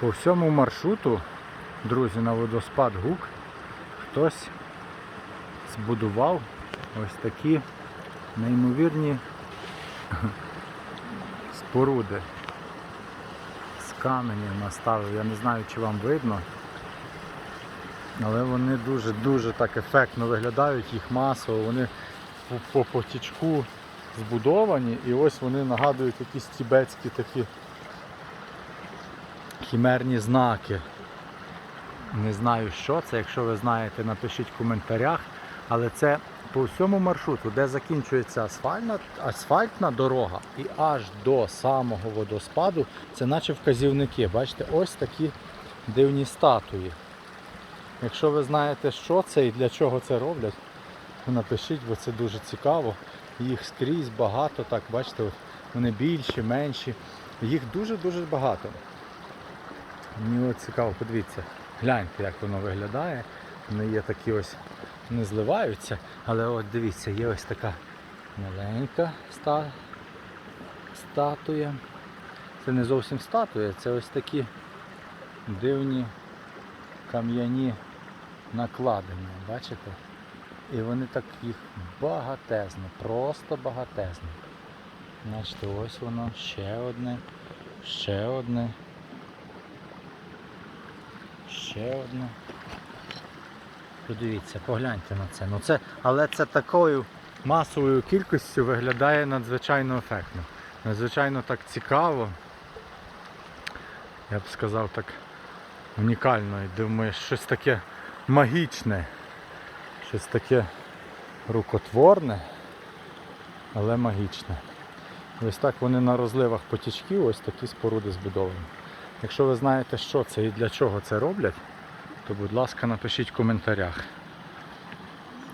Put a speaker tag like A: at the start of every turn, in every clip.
A: По всьому маршруту, друзі, на водоспад Гук хтось збудував ось такі неймовірні споруди. З каменів наставив. Я не знаю, чи вам видно. Але вони дуже-дуже так ефектно виглядають, їх масово, вони по, по потічку збудовані і ось вони нагадують якісь тібетські такі хімерні знаки. Не знаю, що це. Якщо ви знаєте, напишіть в коментарях. Але це по всьому маршруту, де закінчується асфальтна, асфальтна дорога і аж до самого водоспаду, це наче вказівники. Бачите, ось такі дивні статуї. Якщо ви знаєте, що це і для чого це роблять, то напишіть, бо це дуже цікаво. Їх скрізь багато, так, бачите, вони більші, менші. Їх дуже-дуже багато. Мені от цікаво, подивіться, гляньте, як воно виглядає. Вони є такі ось, не зливаються, але от дивіться, є ось така маленька ста... статуя. Це не зовсім статуя, це ось такі дивні кам'яні накладення, бачите? І вони так їх багатезно, просто багатезно. Бачите, ось воно, ще одне, ще одне. Ще одне. Подивіться, погляньте на це. Ну це. Але це такою масовою кількістю виглядає надзвичайно ефектно. Надзвичайно так цікаво. Я б сказав так унікально. І думаю, щось таке магічне, щось таке рукотворне, але магічне. Ось так вони на розливах потічків, ось такі споруди збудовані. Якщо ви знаєте, що це і для чого це роблять, то будь ласка напишіть в коментарях.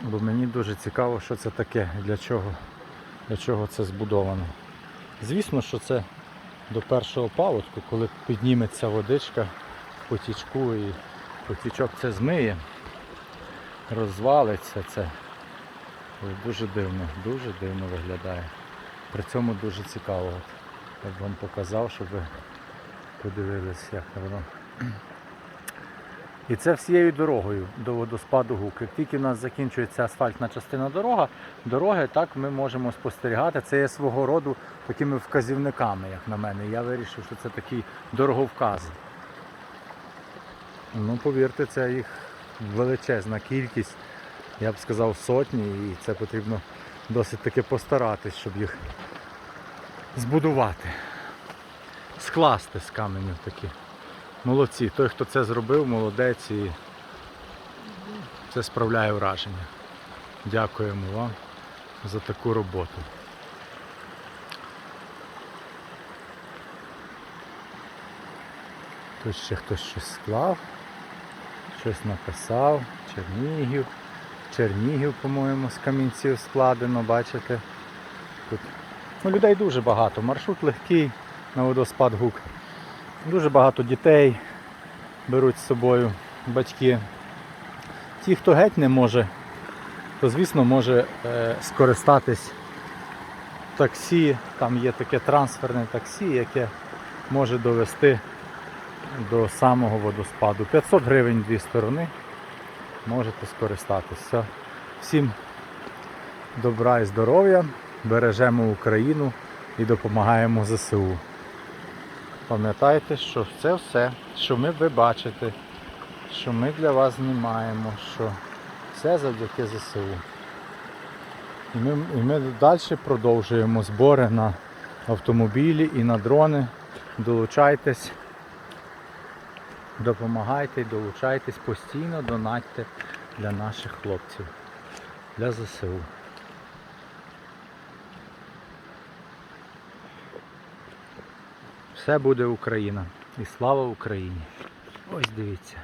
A: Бо мені дуже цікаво, що це таке, і для чого, для чого це збудовано. Звісно, що це до першого паводку, коли підніметься водичка в потічку і потічок це змиє, розвалиться це. Дуже дивно, дуже дивно виглядає. При цьому дуже цікаво. Я б вам показав, щоб ви подивилися, як воно. І це всією дорогою до водоспаду Гук. Як тільки в нас закінчується асфальтна частина дорога, дороги, так ми можемо спостерігати. Це є свого роду такими вказівниками, як на мене. Я вирішив, що це такий дороговказ. Ну, повірте, це їх величезна кількість. Я б сказав сотні, і це потрібно досить таки постаратись, щоб їх збудувати. Скласти з каменів такі. Молодці. Той, хто це зробив, молодець і це справляє враження. Дякуємо вам за таку роботу. Тут ще хтось щось склав, щось написав, Чернігів. Чернігів, по-моєму, з камінців складено, бачите. Тут ну, людей дуже багато. Маршрут легкий на водоспад Гук. Дуже багато дітей беруть з собою батьки. Ті, хто геть не може, то звісно може е, скористатись таксі. Там є таке трансферне таксі, яке може довести до самого водоспаду. 500 гривень дві сторони. Можете скористатися. Всім добра і здоров'я, бережемо Україну і допомагаємо ЗСУ. Пам'ятайте, що це все, що ми ви бачите, що ми для вас знімаємо, що все завдяки ЗСУ. І ми, і ми далі продовжуємо збори на автомобілі і на дрони. Долучайтесь, допомагайте, долучайтесь постійно, донатьте для наших хлопців, для ЗСУ. Все буде Україна. І слава Україні. Ось дивіться.